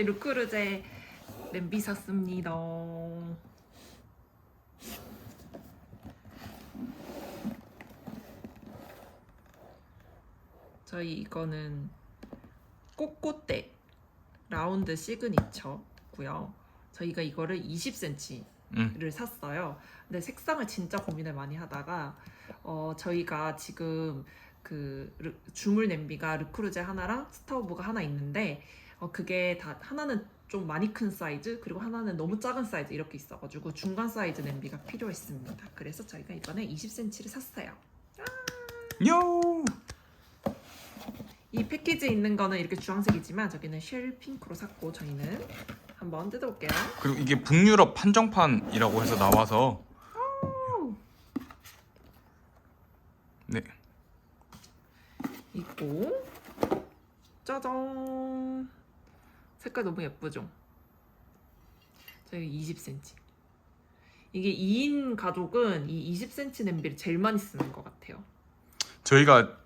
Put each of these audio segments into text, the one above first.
저희 루크루제 냄비 샀습니다. 저희 이거는 꼬꼬떼 라운드 시그니처고요. 저희가 이거를 20cm를 음. 샀어요. 근데 색상을 진짜 고민을 많이 하다가 어, 저희가 지금 그 르- 주물 냄비가 르크루제 하나랑 스타우브가 하나 있는데 어, 그게 다 하나는 좀 많이 큰 사이즈 그리고 하나는 너무 작은 사이즈 이렇게 있어가지고 중간 사이즈 냄비가 필요했습니다. 그래서 저희가 이번에 20cm를 샀어요. 요. 이 패키지에 있는 거는 이렇게 주황색이지만 저기는 쉘 핑크로 샀고 저희는 한번 뜯어볼게요. 그리고 이게 북유럽 한정판이라고 해서 나와서 네. 있고 짜잔 색깔 너무 예쁘죠? 저희 20cm 이게 2인 가족은 이 20cm 냄비를 제일 많이 쓰는 것 같아요 저희가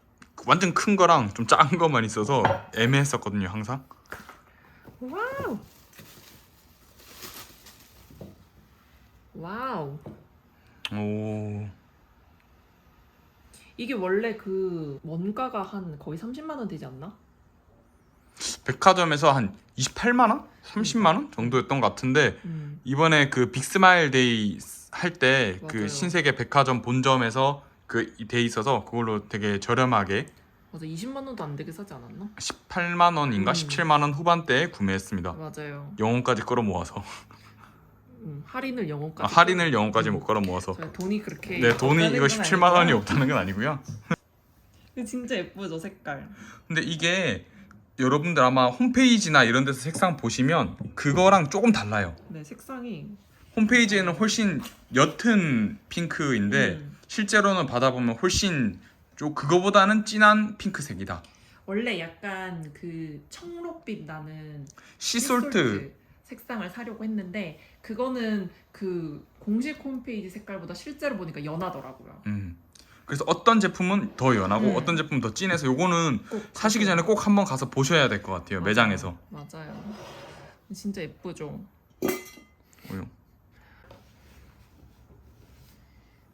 완전 큰 거랑 좀 작은 것만 있어서 애매했었거든요, 항상. 와우 와우 오. 이게 원래 그 원가가 한 거의 30만 원 되지 않나? 백화점에서 한 28만 원? 30만 원 정도였던 것 같은데 음. 이번에 그 빅스마일 데이 할 때 맞아요. 그 신세계 백화점 본점에서 그 돼 있어서 그걸로 되게 저렴하게 맞아 20만 원도 안 되게 사지 않았나? 18만 원인가 음. 17만 원 후반대에 구매했습니다. 맞아요 영혼까지 끌어 모아서 음, 할인을 아, 영어까지 할인을 영혼까지 음. 못 끌어 모아서 저희 돈이 그렇게 네 돈이 없다는 이거 건 17만 아니고요. 원이 없다는 건 아니고요. 근데 진짜 예쁘죠 색깔 근데 이게 여러분들 아마 홈페이지나 이런 데서 색상 보시면 그거랑 조금 달라요. 네 색상이 홈페이지에는 훨씬 옅은 핑크인데 음, 실제로는 받아보면 훨씬 좀 그거보다는 진한 핑크색이다. 원래 약간 그 청록빛 나는 시솔트 색상을 사려고 했는데 그거는 그 공식 홈페이지 색깔보다 실제로 보니까 연하더라고요 음. 그래서 어떤 제품은 더 연하고 음. 어떤 제품은 더 진해서 요거는 꼭 사시기 전에 꼭 한번 가서 보셔야 될 것 같아요 맞아요. 매장에서 맞아요 진짜 예쁘죠 오요.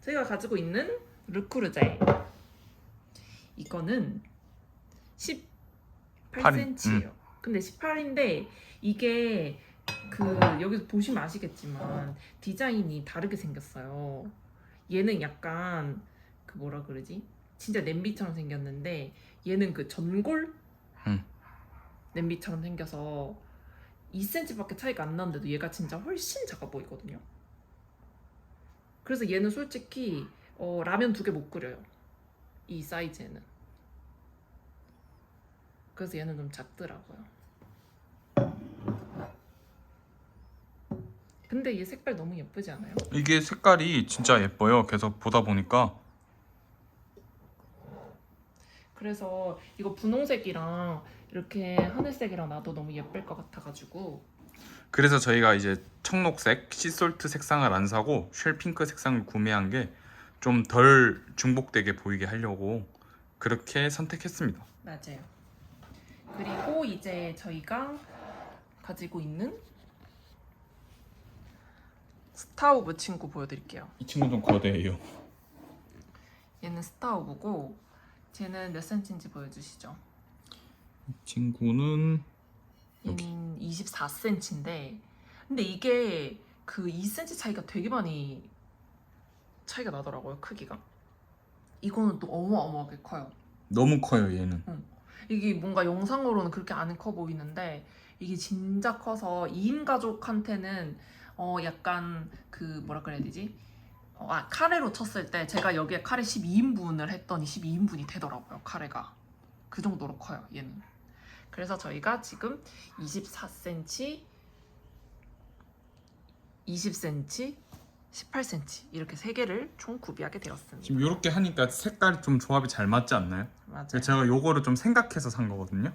제가 가지고 있는 르크루제 이거는 18cm예요. 음. 근데 18인데 이게 그 여기서 보시면 아시겠지만 디자인이 다르게 생겼어요. 얘는 약간 그 뭐라 그러지? 진짜 냄비처럼 생겼는데 얘는 그 전골 음. 냄비처럼 생겨서 2cm밖에 차이가 안 나는데도 얘가 진짜 훨씬 작아 보이거든요. 그래서 얘는 솔직히 어, 라면 두 개 못 끓여요. 이 사이즈에는. 그래서 얘는 좀 작더라고요. 근데 얘 색깔 너무 예쁘지 않아요? 이게 색깔이 진짜 예뻐요 계속 보다 보니까 그래서 이거 분홍색이랑 이렇게 하늘색이랑 나도 너무 예쁠 것 같아가지고 그래서 저희가 이제 청록색 시솔트 색상을 안 사고 쉘 핑크 색상을 구매한 게 좀 덜 중복되게 보이게 하려고 그렇게 선택했습니다 맞아요. 그리고 이제 저희가 가지고 있는 스타우브 친구 보여드릴게요. 이 친구 좀 거대해요 얘는 스타우브고 쟤는 몇 센치인지 보여주시죠. 이 친구는 여기. 얘는 24cm인데 근데 이게 그 2cm 차이가 되게 많이 차이가 나더라고요 크기가. 이거는 또 어마어마하게 커요. 너무 커요 얘는 이게 뭔가 영상으로는 그렇게 안 커 보이는데 이게 진짜 커서 2인 가족한테는 어 약간 그 뭐라 그래야 되지? 어, 아 카레로 쳤을 때 제가 여기에 카레 12인분을 했더니 12인분이 되더라고요 카레가 그 정도로 커요 얘는 그래서 저희가 지금 24cm 20cm 18cm 이렇게 세 개를 총 구비하게 되었습니다 지금 이렇게 하니까 색깔이 좀 조합이 잘 맞지 않나요? 맞아요 제가 요거를 좀 생각해서 산 거거든요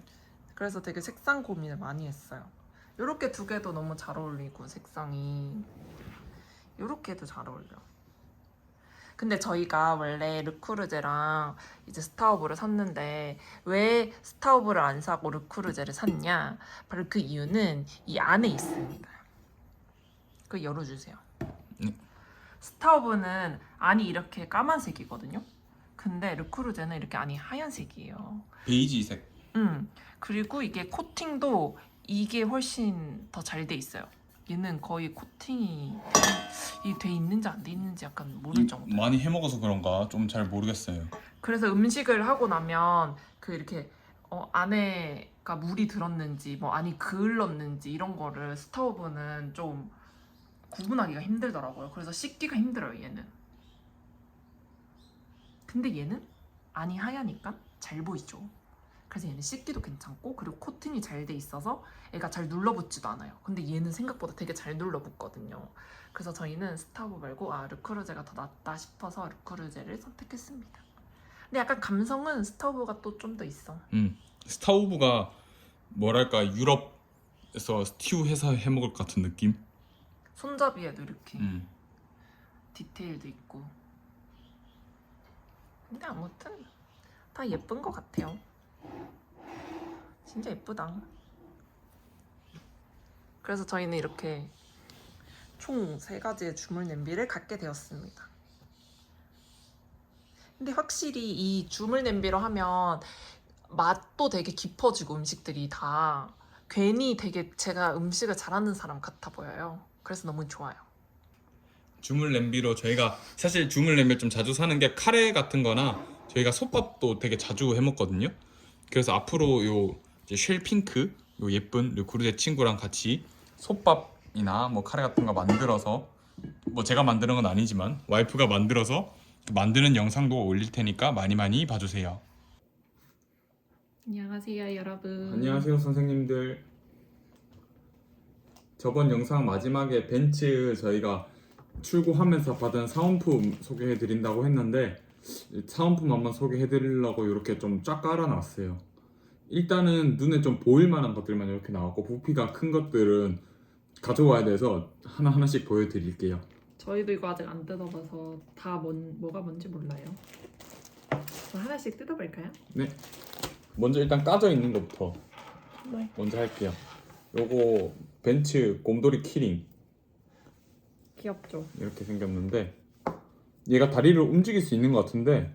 그래서 되게 색상 고민을 많이 했어요. 이렇게 두 개도 너무 잘 어울리고 색상이 이렇게도 잘 어울려. 근데 저희가 원래 르크루제랑 이제 스타우브를 샀는데 왜 스타우브를 안 사고 르크루제를 샀냐? 바로 그 이유는 이 안에 있습니다. 그 열어주세요. 네. 스타우브는 안이 이렇게 까만색이거든요. 근데 르크루제는 이렇게 안이 하얀색이에요. 베이지색. 음 그리고 이게 코팅도 이게 훨씬 더 잘 돼 있어요. 얘는 거의 코팅이 이돼 있는지 안 돼 있는지 약간 모를 정도. 많이 해 먹어서 그런가 좀 잘 모르겠어요. 그래서 음식을 하고 나면 그 이렇게 어, 안에가 물이 들었는지 뭐 안이 그을렀는지 이런 거를 스토브는 좀 구분하기가 힘들더라고요. 그래서 씻기가 힘들어요 얘는. 근데 얘는 안이 하얘니까 잘 보이죠. 그래서 얘는 씻기도 괜찮고 그리고 코팅이 잘 돼 있어서 얘가 잘 눌러붙지도 않아요. 근데 얘는 생각보다 되게 잘 눌러붙거든요. 그래서 저희는 스타브 말고 아 르크루제가 더 낫다 싶어서 르크루제를 선택했습니다. 근데 약간 감성은 스타브가 또 좀 더 있어. 음. 스타우브가 뭐랄까 유럽에서 스티우 해서 해먹을 것 같은 느낌. 손잡이에도 이렇게 음. 디테일도 있고. 근데 아무튼 다 예쁜 것 같아요. 진짜 예쁘다. 그래서 저희는 이렇게 총 세 가지의 주물 냄비를 갖게 되었습니다. 근데 확실히 이 주물 냄비로 하면 맛도 되게 깊어지고 음식들이 다 괜히 되게 제가 음식을 잘하는 사람 같아 보여요. 그래서 너무 좋아요. 주물 냄비로 저희가 사실 주물 냄비를 좀 자주 사는 게 카레 같은 거나 저희가 솥밥도 되게 자주 해 먹거든요. 그래서 앞으로 요 이제 쉘 핑크 요 예쁜 르쿠르제 친구랑 같이 솥밥이나 뭐 카레 같은 거 만들어서 뭐 제가 만드는 건 아니지만 와이프가 만들어서 만드는 영상도 올릴 테니까 많이 많이 봐주세요. 안녕하세요, 여러분. 안녕하세요 선생님들 저번 영상 마지막에 벤츠 저희가 출고하면서 받은 사은품 소개해 드린다고 했는데 사은품 한번 소개해 드리려고 이렇게 좀 쫙 깔아놨어요 일단은 눈에 좀 보일 만한 것들만 이렇게 나왔고 부피가 큰 것들은 가져와야 돼서 하나 하나씩 보여드릴게요 저희도 이거 아직 안 뜯어봐서 다 뭔, 뭐가 뭔지 몰라요. 그럼 하나씩 뜯어볼까요? 먼저 일단 까져 있는 것부터 네. 먼저 할게요 요거 벤츠 곰돌이 키링 귀엽죠? 이렇게 생겼는데 얘가 다리를 움직일 수 있는 것 같은데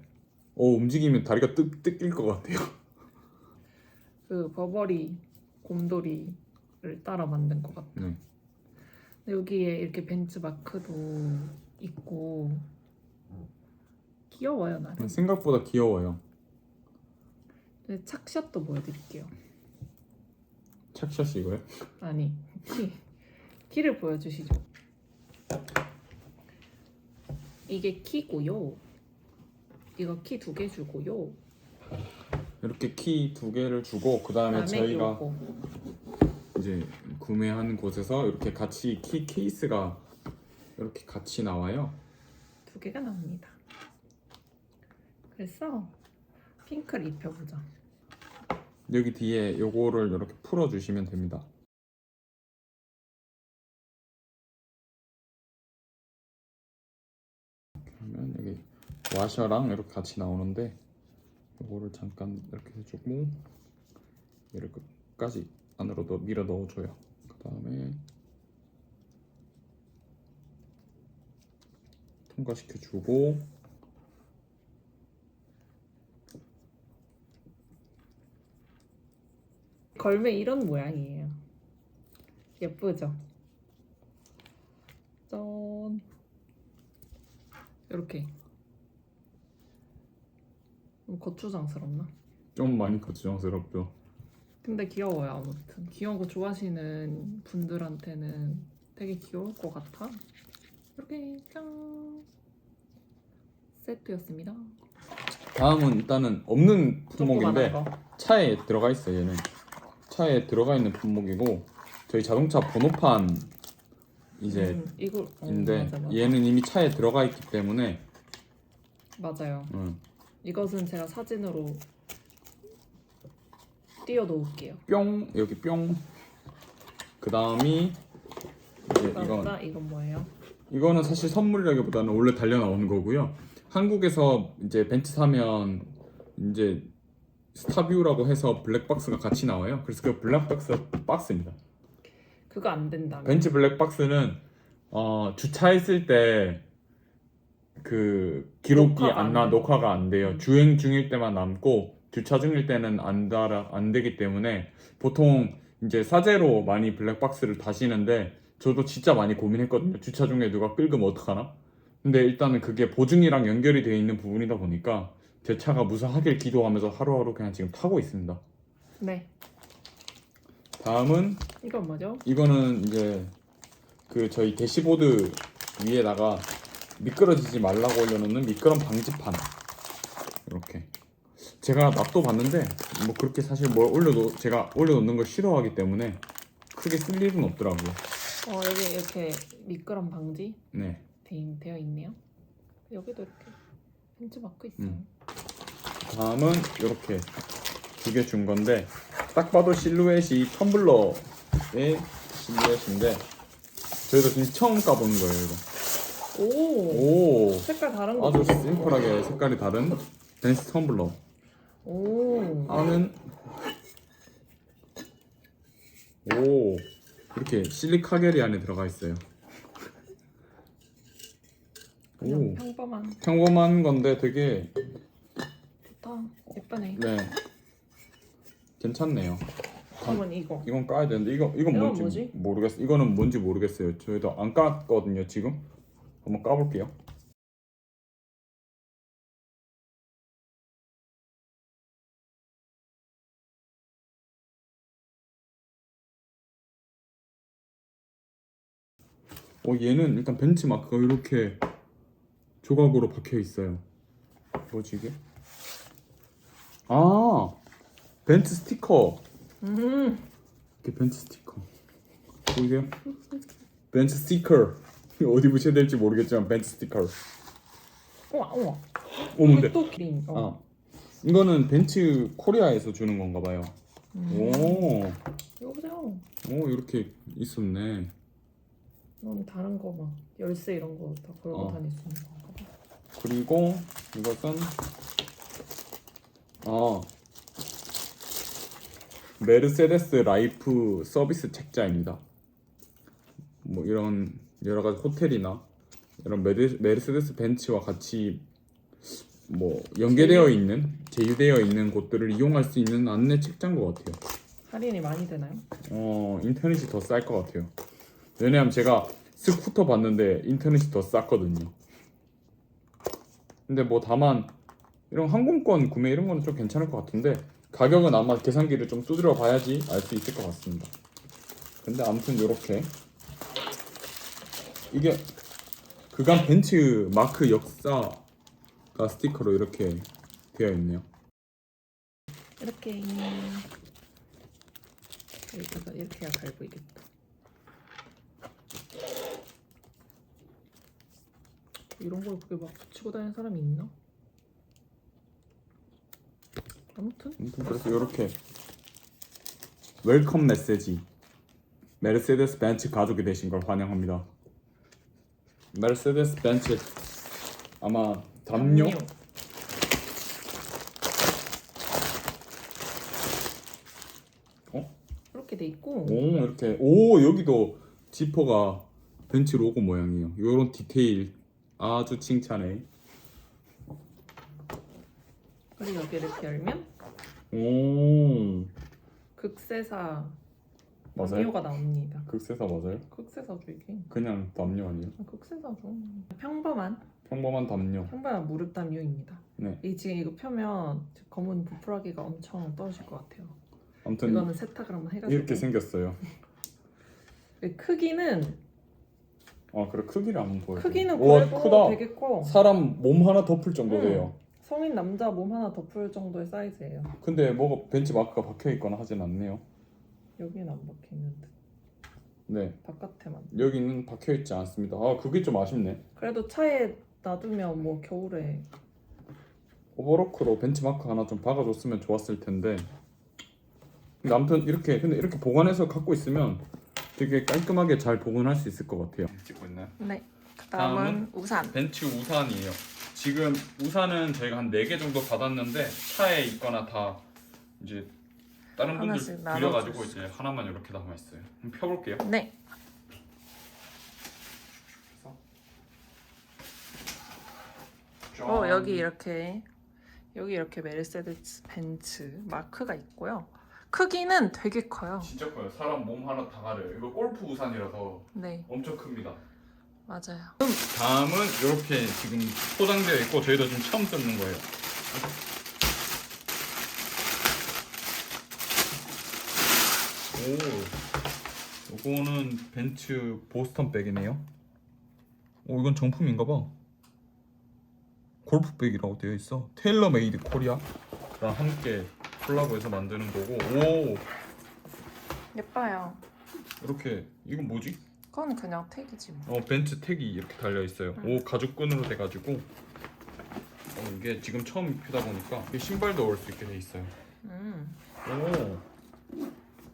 어 움직이면 다리가 뜯, 뜯길 것 같아요 그 버버리 곰돌이를 따라 만든 것 같아요. 네. 근데 여기에 이렇게 벤츠 마크도 있고 귀여워요 나름. 생각보다 귀여워요 근데 착샷도 보여드릴게요. 착샷이 이거요? 아니 키 키를 보여주시죠. 이게 키고요. 이거 키 두 개 주고요. 이렇게 키 두 개를 주고 그 다음에 저희가 요거 이제 구매하는 곳에서 이렇게 같이 키 케이스가 이렇게 같이 나와요 두 개가 나옵니다. 그래서 핑크를 입혀보자. 여기 뒤에 요거를 이렇게 풀어 주시면 됩니다 그러면 여기 와셔랑 이렇게 같이 나오는데 요거를 잠깐 이렇게 해주고 얘를 끝까지 안으로 넣, 밀어 넣어줘요 그 다음에 통과시켜주고 걸매 이런 모양이에요. 예쁘죠? 짠. 이렇게. 좀 거추장스럽나? 좀 많이 거추장스럽죠 근데 귀여워요 아무튼 귀여운 거 좋아하시는 분들한테는 되게 귀여울 것 같아 이렇게 짠 세트였습니다 다음은 일단은 없는 품목인데. 차에 들어가 있어요 얘는 차에 들어가 있는 품목이고 저희 자동차 번호판 이제 음, 이거 어, 인데 맞아, 맞아. 얘는 이미 차에 들어가 있기 때문에 맞아요 음, 이것은 제가 사진으로 띄워 놓을게요 뿅 여기 뿅 그 다음이 이제 이건 이건 뭐예요? 이거는 사실 선물이라기보다는 원래 달려 나오는 거고요 한국에서 이제 벤츠 사면 이제 스타뷰라고 해서 블랙박스가 같이 나와요. 그래서 그 블랙박스 박스입니다. 그거 안 된다. 벤츠 블랙박스는 어, 주차했을 때 그 기록이 녹화가 안 나, 안 돼요. 녹화가 안 돼요. 음. 주행 중일 때만 남고 주차 중일 때는 안 달아 안 되기 때문에 보통 이제 사제로 많이 블랙박스를 다시는데 저도 진짜 많이 고민했거든요. 주차 중에 누가 끌면 어떡하나? 근데 일단은 그게 보증이랑 연결이 되어 있는 부분이다 보니까 제 차가 무사하길 기도하면서 하루하루 그냥 지금 타고 있습니다. 네. 다음은 이건 뭐죠? 이거는 이제 그 저희 대시보드 위에다가 미끄러지지 말라고 올려놓는 미끄럼 방지판 이렇게 제가 맛도 봤는데 뭐 그렇게 사실 뭘 올려도 제가 올려놓는 걸 싫어하기 때문에 크게 쓸 일은 없더라고요. 어 여기 이렇게 미끄럼 방지 네, 되- 되어 있네요. 여기도 이렇게 벤츠 마크 있어요. 음. 다음은 이렇게 두 개 준 건데 딱 봐도 실루엣이 텀블러의 실루엣인데 저희도 지금 처음 까보는 거예요 이거. 오, 오. 색깔 다른 거. 아주 심플하게 색깔이 다른 벤스 텀블러 오. 안은 오 이렇게 실리카겔이 안에 들어가 있어요 그냥 오 평범한 평범한 건데 되게 좋다. 예쁘네. 네 괜찮네요. 그러면 이거. 이건 까야 되는데 이거 이건 이건 뭔지 뭐지? 모르겠어 이거는 뭔지 모르겠어요. 저희도 안 깠거든요 지금. 한번 까볼게요. 어 얘는 일단 벤츠 마크가 이렇게 조각으로 박혀 있어요. 뭐지 이게? 아 벤츠 스티커 음. 이게 벤츠 스티커 보이세요? 벤츠 스티커 어디 붙여야 될지 모르겠지만 벤츠 스티커 우와 우와. 오 뭔데? 또 그린. 어. 아 이거는 벤츠 코리아에서 주는 건가 봐요 음. 오, 이거 보세요. 오 이렇게 있었네 넌 다른 거 막 열쇠 이런 거 다 걸고 어. 다닐 수 있는 건가 봐. 그리고 이것은 아 메르세데스 라이프 서비스 책자입니다. 뭐 이런 여러 가지 호텔이나 이런 메르, 메르세데스 벤츠와 같이 뭐 연계되어 있는 제휴되어 있는 곳들을 이용할 수 있는 안내 책자인 것 같아요. 할인이 많이 되나요? 어 인터넷이 더 쌀 것 같아요. 왜냐면 제가 스쿠터 봤는데 인터넷이 더 쌌거든요. 근데 뭐 다만 이런 항공권 구매 이런 거는 좀 괜찮을 것 같은데 가격은 아마 계산기를 좀 두드려 봐야지 알 수 있을 것 같습니다. 근데 아무튼 이렇게 이게 그간 벤츠 마크 역사가 스티커로 이렇게 되어 있네요. 이렇게 여기다가 이렇게 해야 잘 보이겠다. 이런 걸 그렇게 막 붙이고 다니는 사람이 있나? 아무튼 아무튼 그래서 이렇게 웰컴 메시지 메르세데스 벤츠 가족이 되신 걸 환영합니다. 메르세데스 벤츠 아마 담요 어? 이렇게 돼 있고 오 이렇게 오 여기도 지퍼가 벤츠 로고 모양이에요. 이런 디테일 아주 칭찬해. 그리고 여기 이렇게 열면 오 극세사 맞아요? 담요가 나옵니다. 극세사 맞아요? 극세사죠 이게. 그냥 담요 아니에요? 아, 극세사죠. 평범한 평범한 담요. 평범한 무릎 담요입니다. 네. 이 지금 이거 펴면 검은 부풀하기가 엄청 떨어질 것 같아요. 아무튼 이거는 세탁을 한번 해가지고 이렇게 생겼어요. 이 크기는 아 그래 크기를 한번 보여. 크기는 그래도 크다. 커. 사람 몸 하나 덮을 정도 응. 돼요. 성인 남자 몸 하나 덮을 정도의 사이즈예요. 근데 뭐가 벤츠 마크가 박혀 있거나 하진 않네요. 여기는 안 박혀 있는 듯. 네 바깥에만. 여기는 박혀 있지 않습니다. 아 그게 좀 아쉽네. 그래도 차에 놔두면 뭐 겨울에 오버로크로 벤츠 마크 하나 좀 박아줬으면 좋았을 텐데. 근데 아무튼 이렇게 근데 이렇게 보관해서 갖고 있으면 되게 깔끔하게 잘 보관할 수 있을 것 같아요. 찍고 있나요? 네. 다음은 우산. 벤츠 우산이에요. 지금 우산은 저희가 한 4개 정도 받았는데 차에 있거나 다 이제 다른 분들 하나씩 나눠줬어요. 이제 하나만 이렇게 남아 있어요. 한번 펴볼게요. 네. 어 여기 이렇게 여기 이렇게 메르세데스 벤츠 마크가 있고요. 크기는 되게 커요. 진짜 커요. 사람 몸 하나 다 가려요. 이거 골프 우산이라서 네 엄청 큽니다. 맞아요. 다음은 이렇게 지금 포장되어 있고 저희도 지금 처음 뜯는 거예요. 오, 이거는 벤츠 보스턴 백이네요. 오, 이건 정품인가 봐. 골프백이라고 되어 있어. 테일러 메이드 코리아랑 함께 콜라보해서 만드는 거고. 오, 예뻐요. 이렇게 이건 뭐지? 그건 그냥 택이지 뭐. 어 벤츠 택이 이렇게 달려 있어요. 오 가죽끈으로 돼 가지고 어, 이게 지금 처음 펴다 보니까 이게 신발도 넣을 수 있게 돼 있어요. 음. 오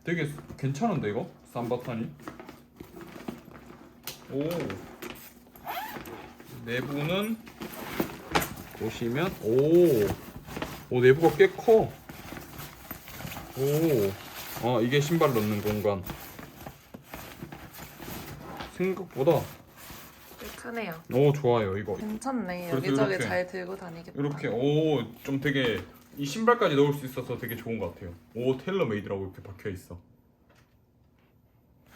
되게 괜찮은데 이거 쌈바탄이 오 내부는 보시면 오, 오 내부가 꽤 커. 오, 아 이게 신발 넣는 공간. 생각보다 꽤 크네요. 오 좋아요 이거 괜찮네. 여기저기 이렇게. 잘 들고 다니겠다. 이렇게 오 좀 되게 이 신발까지 넣을 수 있어서 되게 좋은 것 같아요. 오 테일러 메이드라고 이렇게 박혀 있어.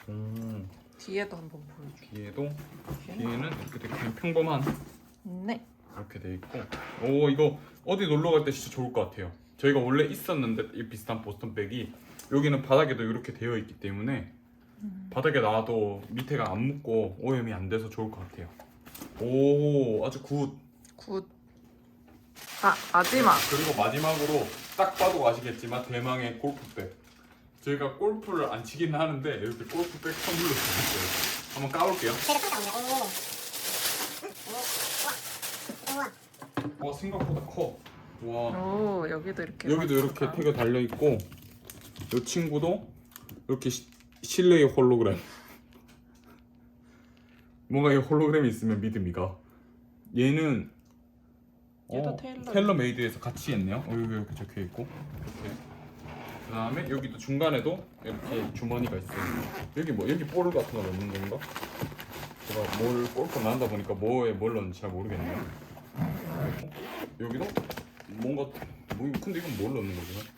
음 뒤에도 한번 보여줘. 뒤에도 뒤에는 이렇게 되게 그냥 평범한 네. 이렇게 돼 있고 오 이거 어디 놀러 갈 때 진짜 좋을 것 같아요. 저희가 원래 있었는데 이 비슷한 보스턴 백이 여기는 바닥에도 이렇게 되어 있기 때문에 바닥에 놔도 밑에가 안 묻고 오염이 안 돼서 좋을 것 같아요. 오 아주 굿. 굿. 아 마지막. 그리고 마지막으로 딱 봐도 아시겠지만 대망의 골프백. 저희가 골프를 안 치긴 하는데 이렇게 골프백 선물로 드렸어요. 한번 까볼게요. 와 생각보다 커. 와 오 여기도 이렇게. 여기도 이렇게. 태그 달려 있고 이 친구도 이렇게 시- 실내의 홀로그램. 뭔가 이 홀로그램이 있으면 믿음이 가. 얘는 얘도 테일러. 테일러 메이드에서 같이 했네요. 어, 여기 이렇게 적혀 있고 이렇게. 그 다음에 여기도 중간에도 이렇게 주머니가 있어요. 여기 뭐 여기 볼 같은 거 넣는 건가? 제가 뭘 골프 나온다 보니까 뭐에 뭘 넣는지 잘 모르겠네요. 여기도 뭔가 뭐 근데 이건 뭘 넣는 거지?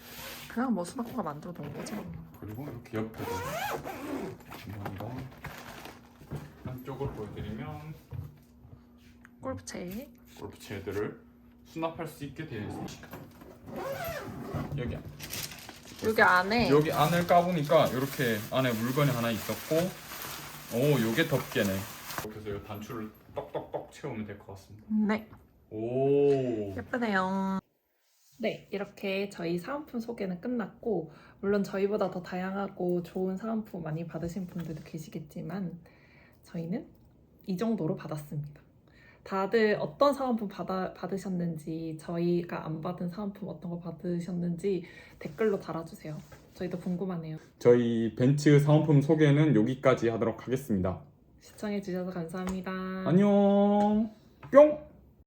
그냥 뭐 수박과 만들어 놓은 거죠. 그리고 이렇게 옆에도 주머니가 한쪽을 보여드리면 골프채. 골프채들을 수납할 수 있게 되어 있습니다. 여기 여기 안에 여기 안을 까보니까 이렇게 안에 물건이 하나 있었고 오 요게 덮개네 그래서 이 단추를 떡떡떡 채우면 될 것 같습니다 네 오 예쁘네요. 네 이렇게 저희 사은품 소개는 끝났고 물론 저희보다 더 다양하고 좋은 사은품 많이 받으신 분들도 계시겠지만 저희는 이 정도로 받았습니다. 다들 어떤 사은품 받아, 받으셨는지 저희가 안 받은 사은품 어떤 거 받으셨는지 댓글로 달아주세요. 저희도 궁금하네요. 저희 벤츠 사은품 소개는 여기까지 하도록 하겠습니다 시청해주셔서 감사합니다. 안녕 뿅